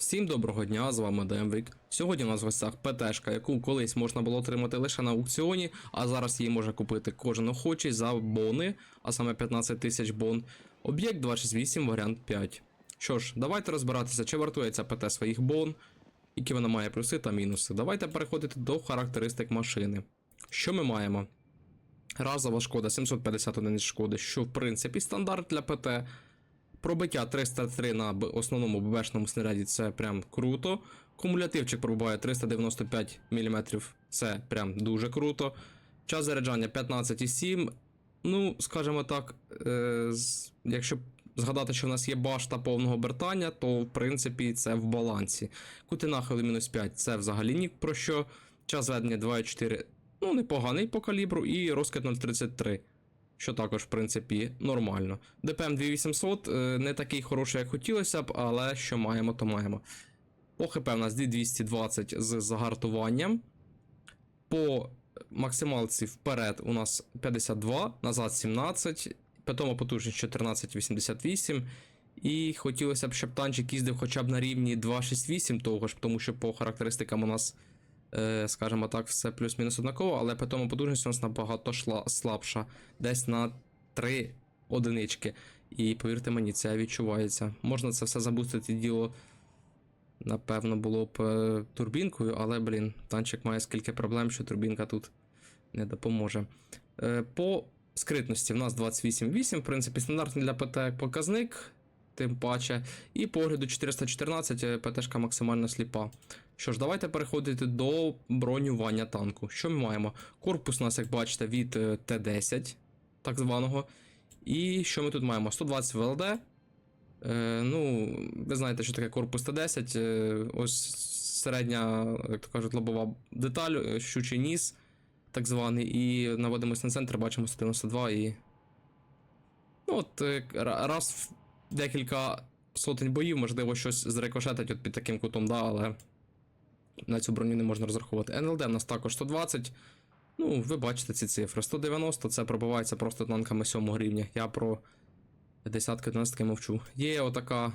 Всім доброго дня, з вами Демвік. Сьогодні у нас в гостях ПТшка, яку колись можна було отримати лише на аукціоні, а зараз її може купити кожен охочий за бони, а саме 15 тисяч бон. Об'єкт 268, варіант 5. Що ж, давайте розбиратися, чи вартує ця ПТ своїх бон, які вона має плюси та мінуси. Давайте переходити до характеристик машини. Що ми маємо? Разова шкода 750 одиниць шкоди, що в принципі стандарт для ПТ. Пробиття 303 на основному ББшному снаряді це прям круто. Кумулятивчик пробиває 395 мм, це прям дуже круто. Час заряджання 15,7. Ну, скажімо так, е, якщо згадати, що в нас є башта повного обертання, то в принципі це в балансі. Кути нахили мінус 5 це взагалі ні про що. Час ведення 2,4, ну, непоганий по калібру, і розкид 0,33 що також, в принципі, нормально. ДПМ 2800 е, не такий хороший, як хотілося б, але що маємо, то маємо. По ХП у нас 220 з загартуванням. По максималці вперед у нас 52, назад 17, питома потужність 1488. І хотілося б, щоб танчик їздив хоча б на рівні 268 того ж, тому що по характеристикам у нас, скажімо так, все плюс-мінус однаково, але питома потужність у нас набагато шла, слабша, десь на 3 одинички. І повірте мені, це відчувається. Можна це все забустити діло. Напевно, було б е, турбінкою, але, блін, танчик має скільки проблем, що турбінка тут не допоможе. Е, по скритності в нас 28,8, в принципі, стандартний для ПТ показник, тим паче. І по огляду 414 е, ПТшка максимально сліпа. Що ж, давайте переходити до бронювання танку. Що ми маємо? Корпус у нас, як бачите, від е, Т10, так званого. І що ми тут маємо? 120 ВЛД. Е, ну, ви знаєте, що таке корпус Т10. Е, ось середня, як то кажуть, лобова деталь, е, щучий ніс, так званий, і наводимось на центр, бачимо 192 і. Ну, от е, раз в декілька сотень боїв, можливо, щось зрикошетить от під таким кутом, да, але на цю броню не можна розраховувати. НЛД у нас також 120. Ну, ви бачите ці цифри. 190 це пробивається просто танками 7 рівня. Я про десятки 11 мовчу. Є отака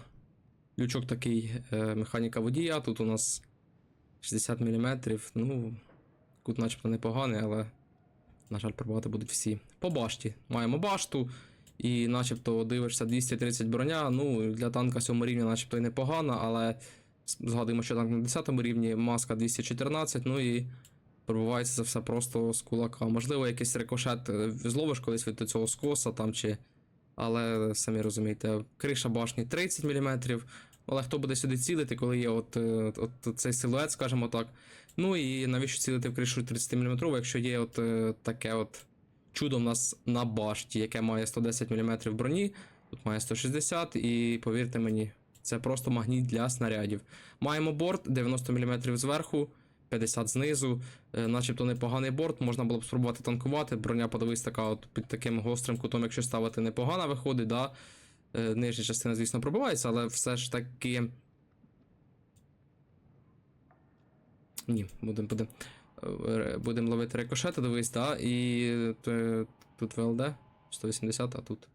лючок такий е, механіка водія. Тут у нас 60 мм. Ну, кут начебто непоганий, але, на жаль, пробувати будуть всі. По башті. Маємо башту. І начебто дивишся 230 броня. Ну, для танка 7 рівня, начебто і непогано, але згадуємо, що танк на 10 рівні, маска 214, ну і пробувається це все просто з кулака. Можливо, якийсь рикошет е, зловиш колись від цього скоса там чи. Але самі розумієте, криша башні 30 мм. Але хто буде сюди цілити, коли є от, е, от цей силует, скажімо так. Ну і навіщо цілити в кришу 30 мм, якщо є от е, таке от чудо в нас на башті, яке має 110 мм броні, тут має 160, і повірте мені, це просто магніт для снарядів. Маємо борт 90 мм зверху, 50 знизу, е, начебто непоганий борт, можна було б спробувати танкувати. Броня, подивись, така от під таким гострим кутом, якщо ставити непогано виходить, да. Е, Нижня частина, звісно, пробивається, але все ж таки. Ні, будемо будем, будем ловити рикошети, дивись, да, і е, тут ВЛД 180, а тут.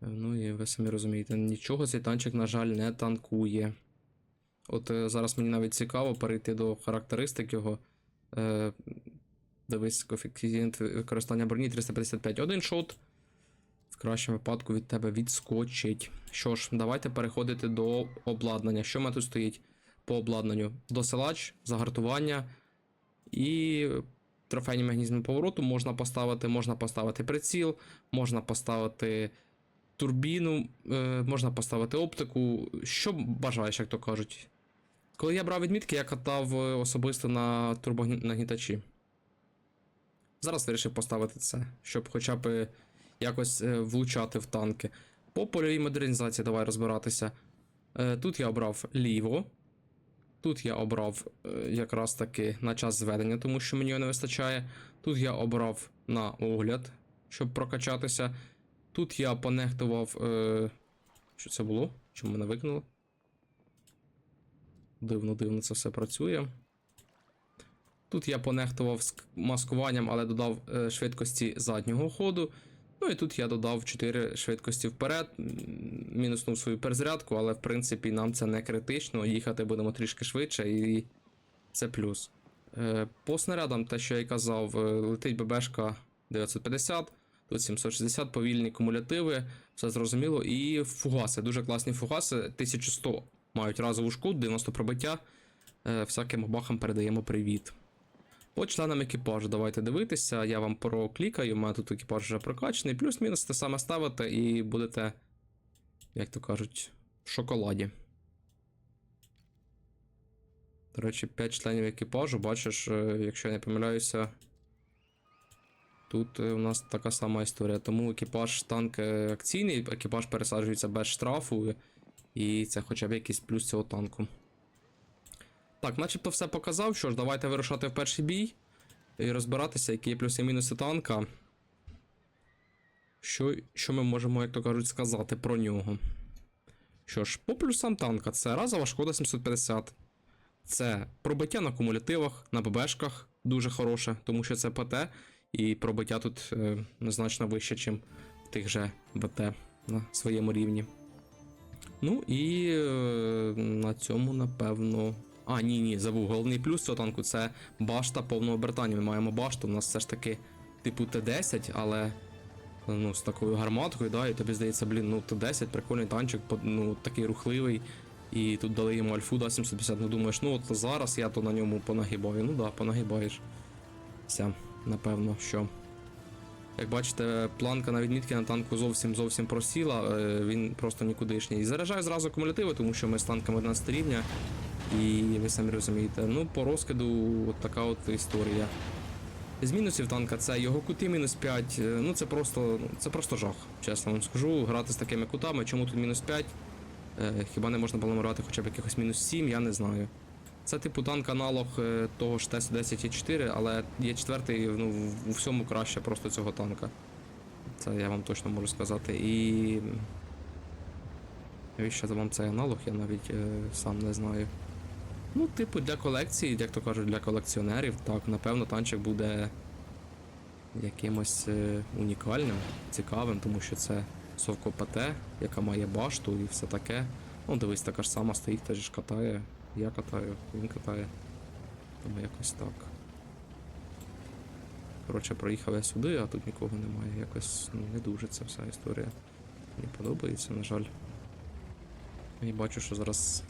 Ну і ви самі розумієте, нічого цей танчик, на жаль, не танкує. От е, зараз мені навіть цікаво перейти до характеристик його. Е, дивись, коефіцієнт використання броні 355. Один шот. В кращому випадку від тебе відскочить. Що ж, давайте переходити до обладнання. Що в мене тут стоїть по обладнанню? Досилач, загартування і трофейні механізми повороту можна поставити, можна поставити приціл, можна поставити турбіну, е, можна поставити оптику. Що бажаєш, як то кажуть. Коли я брав відмітки, я катав е, особисто на турбонагнітачі. Зараз вирішив поставити це, щоб хоча б якось е, влучати в танки. По польовій модернізації давай розбиратися. Тут я обрав ліво. Тут я обрав якраз таки на час зведення, тому що мені його не вистачає. Тут я обрав на огляд, щоб прокачатися. Тут я понехтував. Е... Що це було? Чому мене викинуло? Дивно, дивно це все працює. Тут я понехтував ск- маскуванням, але додав е, швидкості заднього ходу. Ну і тут я додав 4 швидкості вперед, мінуснув свою перезарядку, але в принципі нам це не критично. Їхати будемо трішки швидше, і це плюс. Е, По снарядам, те, що я казав, е, летить ББшка 950, тут 760 повільні кумулятиви, все зрозуміло. І фугаси, дуже класні фугаси, 1100 мають разову шкоду, 90 пробиття. Е, Всяким бахам передаємо привіт. По членам екіпажу давайте дивитися, я вам проклікаю, у мене тут екіпаж вже прокачаний, плюс-мінус те саме ставите і будете, як то кажуть, в шоколаді. До речі, 5 членів екіпажу, бачиш, е, якщо я не помиляюся, тут е, у нас така сама історія. Тому екіпаж танк акційний, екіпаж пересаджується без штрафу, і це хоча б якийсь плюс цього танку. Так, начебто все показав. Що ж, давайте вирушати в перший бій і розбиратися, які є плюси і мінуси танка. Що, що ми можемо, як то кажуть, сказати про нього? Що ж, по плюсам танка, це разова шкода 750. Це пробиття на кумулятивах, на ББшках дуже хороше, тому що це ПТ, і пробиття тут е, значно вище, ніж тих же БТ на своєму рівні. Ну і е, на цьому, напевно. А, ні, ні, забув. Головний плюс цього танку це башта повного обертання. Ми маємо башту. У нас все ж таки типу Т-10, але ну, з такою гарматкою, да, і тобі здається, блін, ну Т-10, прикольний танчик, ну, такий рухливий. І тут дали йому альфу, да, 750. Ну думаєш, ну от зараз я то на ньому понагибаю. Ну да, понагибаєш. Все, напевно, що. Як бачите, планка на відмітки на танку зовсім зовсім просіла, е, він просто нікудишній. І заряджаю зразу кумулятиви, тому що ми з танками 11 рівня. І ви самі розумієте, ну по розкиду от така от історія. З мінусів танка це його кути мінус 5. е, Ну це просто, це просто жах, чесно вам скажу. Грати з такими кутами, чому тут мінус 5? Е, хіба не можна було грати хоча б якихось мінус 7, я не знаю. Це типу танк аналог е, того ж Т-10 і 4, але є четвертий, ну, у всьому краще просто цього танка. Це я вам точно можу сказати. І. Навіщо вам цей аналог, я навіть е, сам не знаю. Ну, типу, для колекції, як то кажуть, для колекціонерів, так, напевно, танчик буде якимось е, унікальним, цікавим, тому що це Совко ПТ, яка має башту і все таке. Ну, дивись, така ж сама стоїть, теж катає. Я катаю, він катає. Тому якось так. Коротше, проїхав я сюди, а тут нікого немає. Якось ну, не дуже ця вся історія. Мені подобається, на жаль. І бачу, що зараз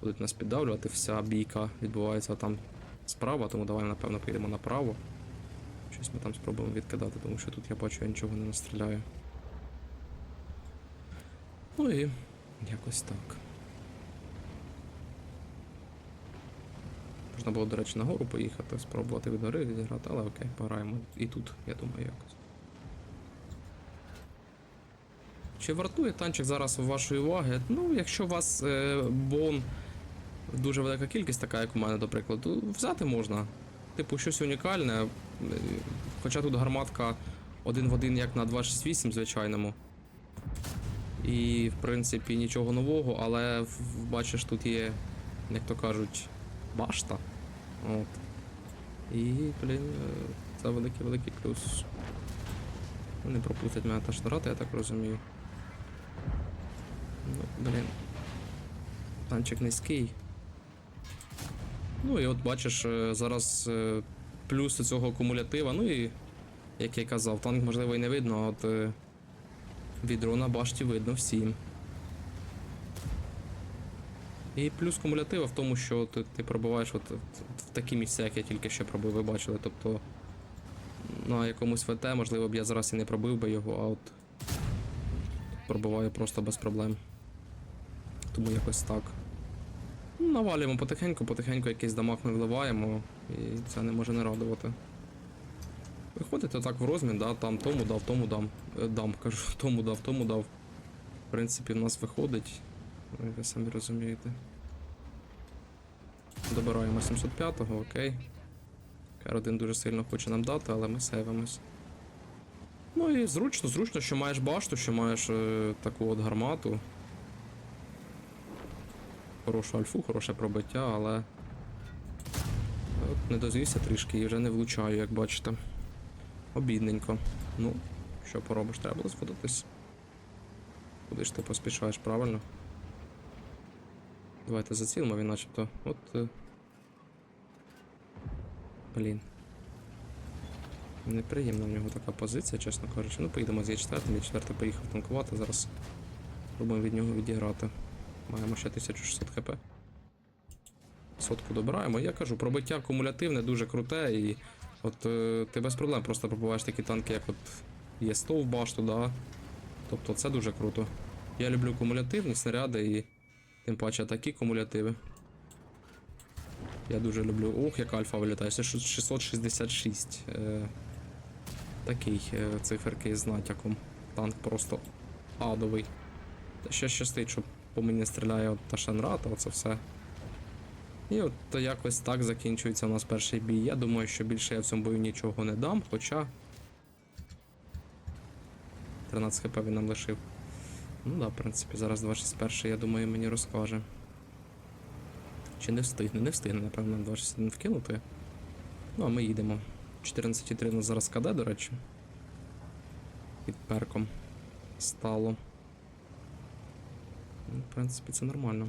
будуть нас піддавлювати. Вся бійка відбувається там справа, тому давай, напевно, поїдемо направо. Щось ми там спробуємо відкидати, тому що тут я бачу, я нічого не настріляю. Ну і якось так. Можна було, до речі, нагору поїхати, спробувати від гори відіграти, але окей, пограємо і тут, я думаю, якось. Чи вартує танчик зараз вашої уваги? Ну, якщо у вас е, бон дуже велика кількість, така як у мене, до прикладу, взяти можна. Типу, щось унікальне. е, Хоча тут гарматка один в один, як на 268 звичайному. І, в принципі, нічого нового, але бачиш, тут є, як то кажуть, башта. От. І, блін, е, це великий-великий плюс. Вони пропустять мене та штарати, я так розумію. Ну, блін. Танчик низький. Ну і от бачиш, е, зараз е, плюси цього кумулятива, ну і, як я казав, танк можливо і не видно, а от від дрона башті видно всім. І плюс кумулятива в тому, що ти, ти пробиваєш от, в такі місця, як я тільки що пробив, ви бачили. Тобто на якомусь ВТ, можливо б я зараз і не пробив би його, а от пробиваю просто без проблем. Тому якось так. Ну, Навалюємо потихеньку, потихеньку якийсь дамаг ми вливаємо, і це не може не радувати. Виходить отак в розмін, да, там тому дав, тому дам. Е, Дам, кажу, тому дав, тому дав. В принципі, в нас виходить. Ну, Ви самі розумієте. Добираємо 705-го, окей. Кар-1 дуже сильно хоче нам дати, але ми сейвимось. Ну і зручно, зручно, що маєш башту, що маєш е, таку от гармату. Хорошу альфу, хороше пробиття, але. От не дозвівся трішки і вже не влучаю, як бачите. Обідненько. Ну, Що поробиш, треба було сфотитись. Куди ж ти поспішаєш, правильно? Давайте зацілимо, він начебто. От. е, Блін. Неприємна в нього така позиція, чесно кажучи. Ну, поїдемо з Є4, Є4 поїхав танкувати, зараз спробуємо від нього відіграти. Маємо ще 1600 хп. Сотку добираємо. Я кажу, пробиття кумулятивне дуже круте, і от е, ти без проблем просто пробуваєш такі танки, як от є 100 в башту. Тобто це дуже круто. Я люблю кумулятивні снаряди і тим паче такі кумулятиви. Я дуже люблю. Ох, як альфа вилітає. Це 666. Е, такий е, циферки з натяком. Танк просто адовий. Ще щастить, що по мені стріляє от та Шенрата, оце все. І от то якось так закінчується у нас перший бій. Я думаю, що більше я в цьому бою нічого не дам, хоча. 13 хп він нам лишив. Ну да, в принципі, зараз 261 я думаю, мені розкаже. Чи не встигне? Не встигне, напевно, 261 вкинути. Ну, а ми їдемо. 14,3 у нас зараз КД, до речі. Під перком. Стало. Ну, в принципі, це нормально.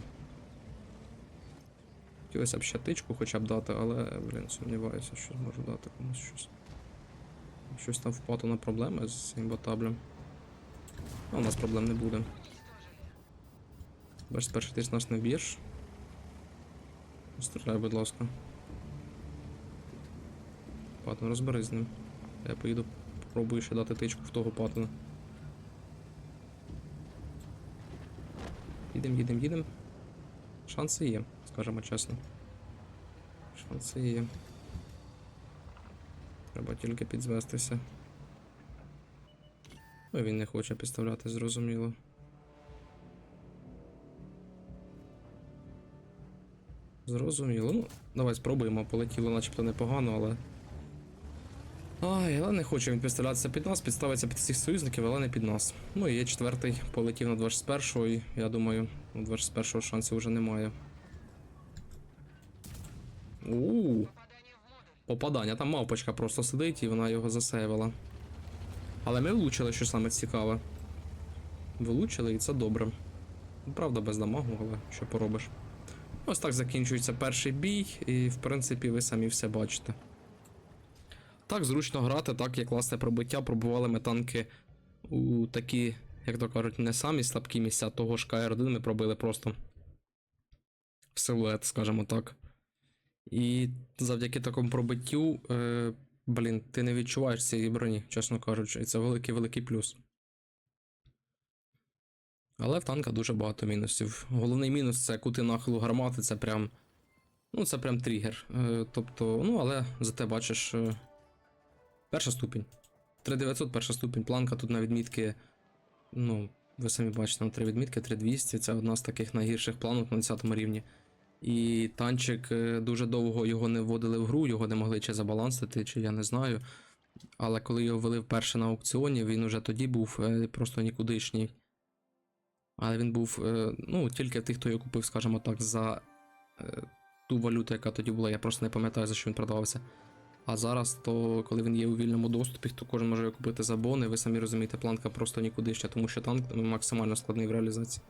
Хотілося б ще тичку хоча б дати, але, блін, сумніваюся, що зможу дати комусь щось. Щось там впало на проблеми з цим ботаблем. Ну, у нас проблем не буде. Бачиш, перший ти ж нас не б'єш. Стріляй, будь ласка. Патон, розберись з ним. Я поїду, попробую ще дати тичку в того патона. Їдем, їдем, їдем. Шанси є, скажімо чесно. Шанси є. Треба тільки підзвестися. Він не хоче підставляти, зрозуміло. Зрозуміло. Ну, давай спробуємо. Полетіло начебто непогано, але. Ай, але не хоче він підставлятися під нас, підставиться під всіх союзників, але не під нас. Ну і є четвертий, полетів на 21-го, і я думаю, у 21-го шансів вже немає. Ууу. Попадання, там мавпочка просто сидить і вона його засейвила. Але ми влучили, що саме цікаве. Влучили, і це добре. Правда, без дамагу, але що поробиш. Ось так закінчується перший бій, і в принципі ви самі все бачите. Так зручно грати, так є класне пробиття. Пробували ми танки у такі, як то кажуть, не самі слабкі місця, того ж КР-1 ми пробили просто в силует, скажімо так. І завдяки такому пробиттю, е, блін, ти не відчуваєш цієї броні, чесно кажучи, і це великий-великий плюс. Але в танка дуже багато мінусів. Головний мінус це кути нахилу гармати, це прям. Ну, це прям тригер. Е, тобто, ну, але зате бачиш. Е, перша ступінь. 3900, перша ступінь, планка тут на відмітки. Ну, ви самі бачите, на три відмітки, 3200. Це одна з таких найгірших планок на 10 рівні. І танчик е, дуже довго його не вводили в гру, його не могли чи забалансити, чи я не знаю. Але коли його ввели вперше на аукціоні, він уже тоді був е, просто нікудишній. Але він був, е, ну, тільки тих, хто його купив, скажімо так, за ту валюту, яка тоді була. Я просто не пам'ятаю, за що він продавався. А зараз, то коли він є у вільному доступі, то кожен може його купити за бони. Ви самі розумієте, планка просто нікудишня, тому що танк максимально складний в реалізації.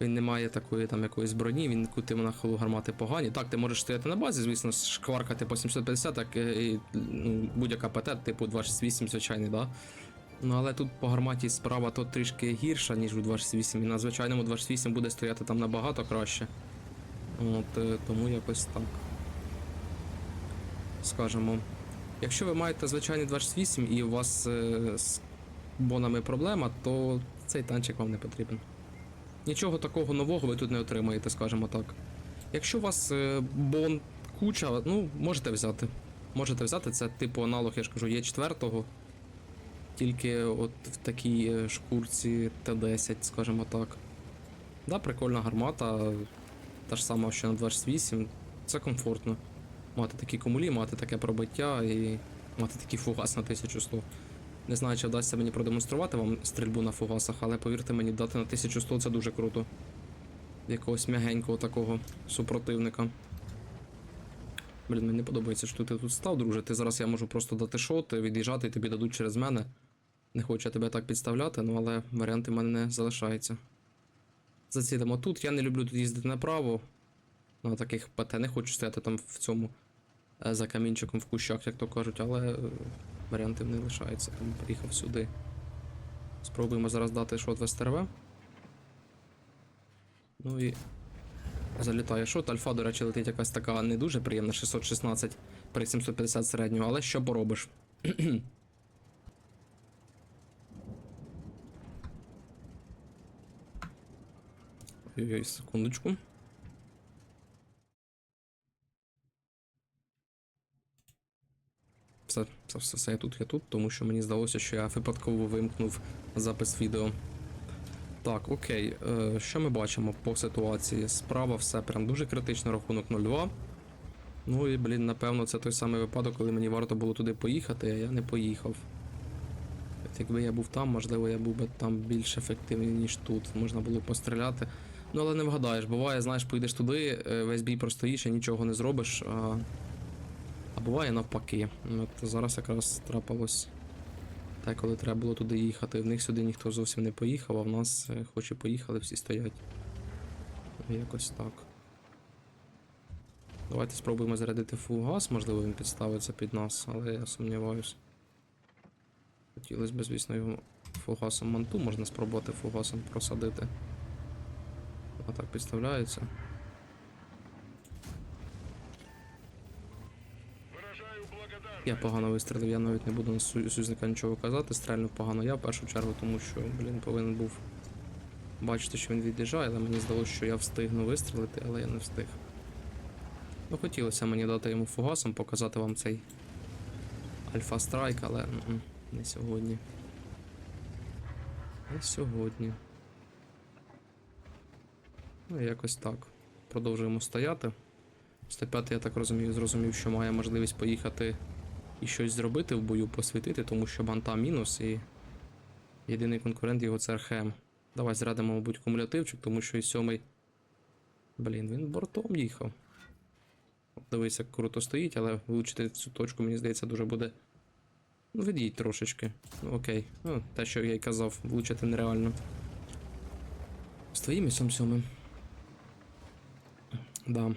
Він не має такої там якоїсь броні, він кутив на холу гармати погані. Так, ти можеш стояти на базі, звісно, шкваркати по 750, так е, і ну, будь-яка ПТ, типу 268, звичайний, да. Ну але тут по гарматі справа то трішки гірша, ніж у 268, і на звичайному 268 буде стояти там набагато краще. От, е, тому якось так. Скажемо. Якщо ви маєте звичайний 268 і у вас е, з бонами проблема, то цей танчик вам не потрібен. Нічого такого нового ви тут не отримаєте, скажімо так. Якщо у вас е, бон куча, ну, можете взяти. Можете взяти, це типу аналог, я ж кажу, є 4 тільки от в такій е, шкурці Т10, скажімо так. Да, прикольна гармата, та ж сама, що на 28. Це комфортно. Мати такі комулі, мати таке пробиття і мати такий фугас на 1100. Не знаю, чи вдасться мені продемонструвати вам стрільбу на фугасах, але повірте мені, дати на 1100 це дуже круто. Якогось м'ягенького такого супротивника. Блін, мені не подобається, що ти тут став, друже. Ти зараз я можу просто дати шот, від'їжджати і тобі дадуть через мене. Не хочу тебе так підставляти, ну але варіанти в мене не залишаються. Зацідемо тут. Я не люблю тут їздити направо. На таких ПТ не хочу стояти там в цьому е, за камінчиком в кущах, як то кажуть, але е, варіантів не лишається. Тому приїхав сюди. Спробуємо зараз дати шот в СТРВ. Ну і залітає шот. Альфа, до речі, летить якась така не дуже приємна 616 при 750 середнього, але що поробиш? Ой-ой, секундочку. Все, все, все, все, я тут, я тут, тому що мені здалося, що я випадково вимкнув запис відео. Так, окей. Е, що ми бачимо по ситуації? Справа все прям дуже критично, рахунок 0-2. Ну і, блін, напевно, це той самий випадок, коли мені варто було туди поїхати, а я не поїхав. Якби я був там, можливо, я був би там більш ефективний, ніж тут. Можна було постріляти. Ну, але не вгадаєш, буває, знаєш, поїдеш туди, е, весь бій простоїш і нічого не зробиш. А, а буває навпаки. От зараз якраз трапилось. Та коли треба було туди їхати. В них сюди ніхто зовсім не поїхав, а в нас е, хоч і поїхали, всі стоять. Якось так. Давайте спробуємо зарядити фугас, можливо він підставиться під нас, але я сумніваюсь. Хотілося б, звісно, його фугасом манту можна спробувати фугасом просадити. А так підставляється. Я погано вистрілив, я навіть не буду на союзника нічого казати. Стрельнув погано я в першу чергу, тому що, блін, повинен був бачити, що він від'їжджає, але мені здалося, що я встигну вистрілити, але я не встиг. Ну, хотілося мені дати йому фугасом, показати вам цей Альфа Страйк, але не сьогодні. Не сьогодні. Ну, якось так. Продовжуємо стояти. 105, я так розумію, зрозумів, що має можливість поїхати і щось зробити в бою, посвітити, тому що банта мінус і єдиний конкурент його це Архем. Давай зрадимо, мабуть, кумулятивчик, тому що і сьомий. Блін, він бортом їхав. Дивись, як круто стоїть, але влучити цю точку, мені здається, дуже буде. Ну, від'їдь трошечки. Ну, окей. Ну, те, що я й казав, влучити нереально. З твоїм і сьом сьомим. Да.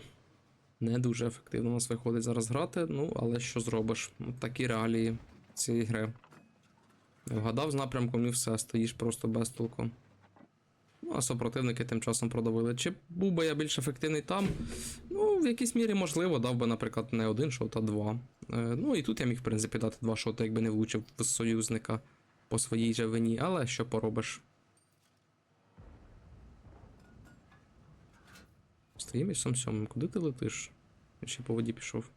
Не дуже ефективно у нас виходить зараз грати, ну але що зробиш? Такі реалії цієї гри. Вгадав з напрямком і все, стоїш просто без толку. Ну, а супротивники тим часом продавили. Чи був би я більш ефективний там? Ну, в якійсь мірі можливо, дав би, наприклад, не один шот, а два. Е, ну і тут я міг, в принципі, дати два шоти, якби не влучив в союзника по своїй же вині, але що поробиш? Стоїм і сам сьомим. Куди ти летиш? Він ще по воді пішов.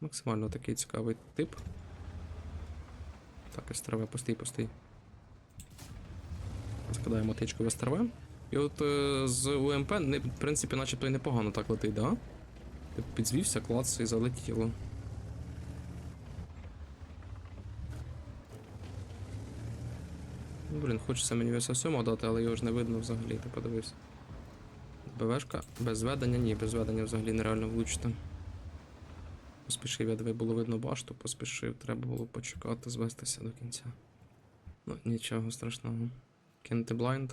Максимально такий цікавий тип. Так, СТРВ, постій, постій. Закидаємо тичку в СТРВ. І от е, з УМП, не, в принципі, начебто і непогано так летить, да? Ти підзвівся, клац і залетіло. Ну, Блін, хочеться мені веса 7 дати, але його ж не видно взагалі, ти подивись. БВшка без зведення, ні, без зведення взагалі нереально влучити. Поспішив, я диви, було видно башту, поспішив, треба було почекати, звестися до кінця. Ну, нічого страшного. Кинути блайнд.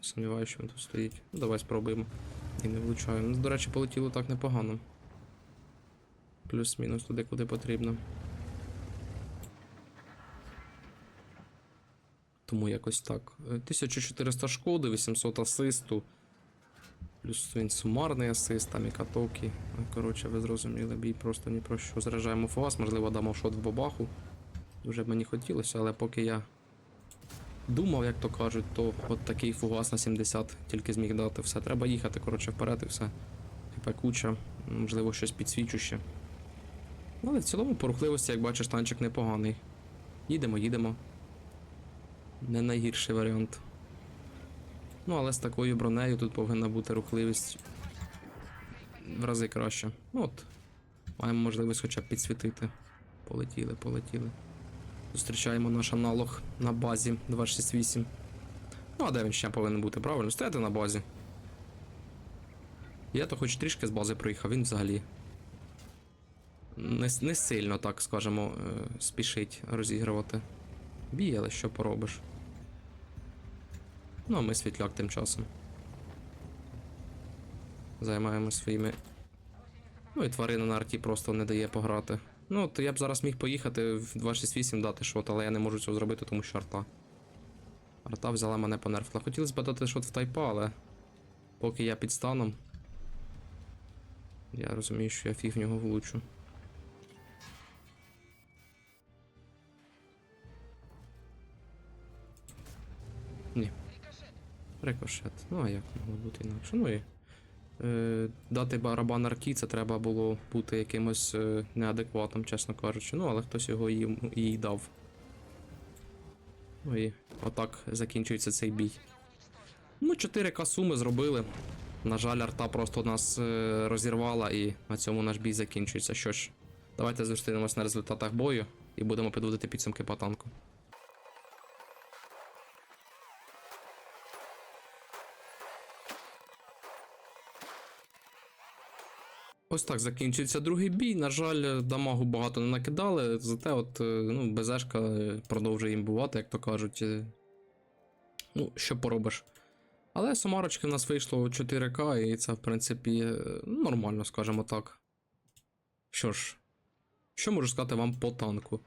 Сумніваюся, що він тут стоїть. Ну, давай спробуємо. І не влучаю. Ну, до речі, полетіло так непогано. Плюс-мінус туди, куди потрібно. Тому якось так. Е, 1400 шкоди, 800 асисту. Плюс він сумарний асист, там і катоки. Ну, Коротше, ви зрозуміли, бій просто ні про що. Заряджаємо фугас, можливо, дамо шот в бабаху. Дуже б мені хотілося, але поки я думав, як то кажуть, то от такий фугас на 70 тільки зміг дати. Все, треба їхати, коротше, вперед і все. ХП куча, можливо, щось підсвічуще. Ну, Але в цілому, по рухливості, як бачиш, танчик непоганий. Їдемо, їдемо. Не найгірший варіант. Ну, але з такою бронею тут повинна бути рухливість в рази краще. Ну от. Маємо можливість хоча б підсвітити. Полетіли, полетіли. Зустрічаємо наш аналог на базі 268. Ну, а де він ще повинен бути? Правильно, стояти на базі. Я то хоч трішки з бази проїхав, він взагалі. Не, не сильно, так скажемо, е, спішить розігрувати. Бій, але що поробиш. Ну, а ми світляк тим часом. Займаємось своїми. Ну і тварина на арті просто не дає пограти. Ну, то я б зараз міг поїхати в 268 дати шот, але я не можу цього зробити, тому що арта. Арта взяла мене по нерфла. Хотілося б дати шот в тайпа, але поки я під станом. Я розумію, що я фіг в нього влучу. Ні. Рикошет. Ну а як могло бути інакше? Ну і. Е, дати барабан аркі, це треба було бути якимось е, неадекватом, чесно кажучи. Ну, але хтось його їй, їй дав. Ну і отак закінчується цей бій. Ну, 4К суми зробили. На жаль, арта просто нас е, розірвала, і на цьому наш бій закінчується. Що ж, давайте зустрінемось на результатах бою і будемо підводити підсумки по танку. Ось так закінчується другий бій. На жаль, дамагу багато не накидали, зате от, е, ну, БЗшка е, продовжує їм бувати, як то кажуть. е. Ну, що поробиш. Але сумарочки в нас вийшло 4К, і це, в принципі, нормально, скажімо так. Що ж, що можу сказати вам по танку?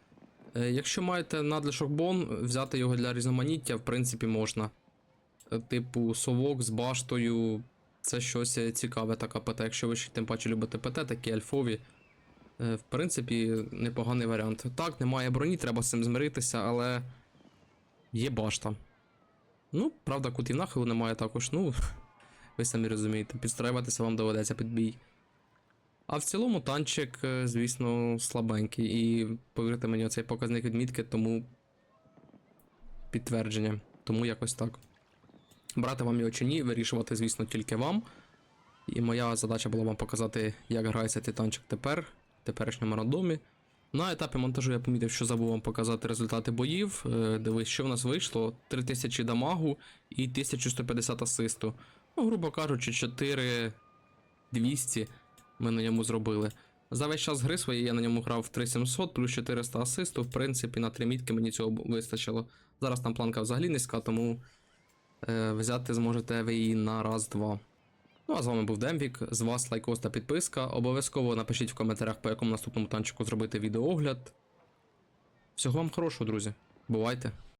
Якщо маєте надлишок бон, взяти його для різноманіття, в принципі, можна. Типу, совок з баштою, це щось е, цікаве така ПТ. Якщо ви ще тим паче любите ПТ, такі альфові. е, В принципі, непоганий варіант. Так, немає броні, треба з цим змиритися, але є башта. Ну, правда, кутів нахилу немає також. Ну, ви самі розумієте, підстраюватися вам доведеться під бій. А в цілому танчик, е, звісно, слабенький. І повірте мені, оцей показник відмітки, тому підтвердження. Тому якось так. Брати вам його чи ні, вирішувати, звісно, тільки вам. І моя задача була вам показати, як грається цей танчик тепер, в теперішньому рандомі. На етапі монтажу я помітив, що забув вам показати результати боїв. Е, Дивись, що в нас вийшло: 3000 дамагу і 1150 асисту. Ну, грубо кажучи, 4200 ми на ньому зробили. За весь час гри своєї я на ньому грав в 3700 плюс 400 асисту. В принципі, на три мітки мені цього вистачило. Зараз там планка взагалі низька, тому взяти зможете ви її на раз-два. Ну а з вами був Демвік. З вас лайкос та підписка. Обов'язково напишіть в коментарях, по якому наступному танчику зробити відеоогляд. Всього вам хорошого, друзі. Бувайте!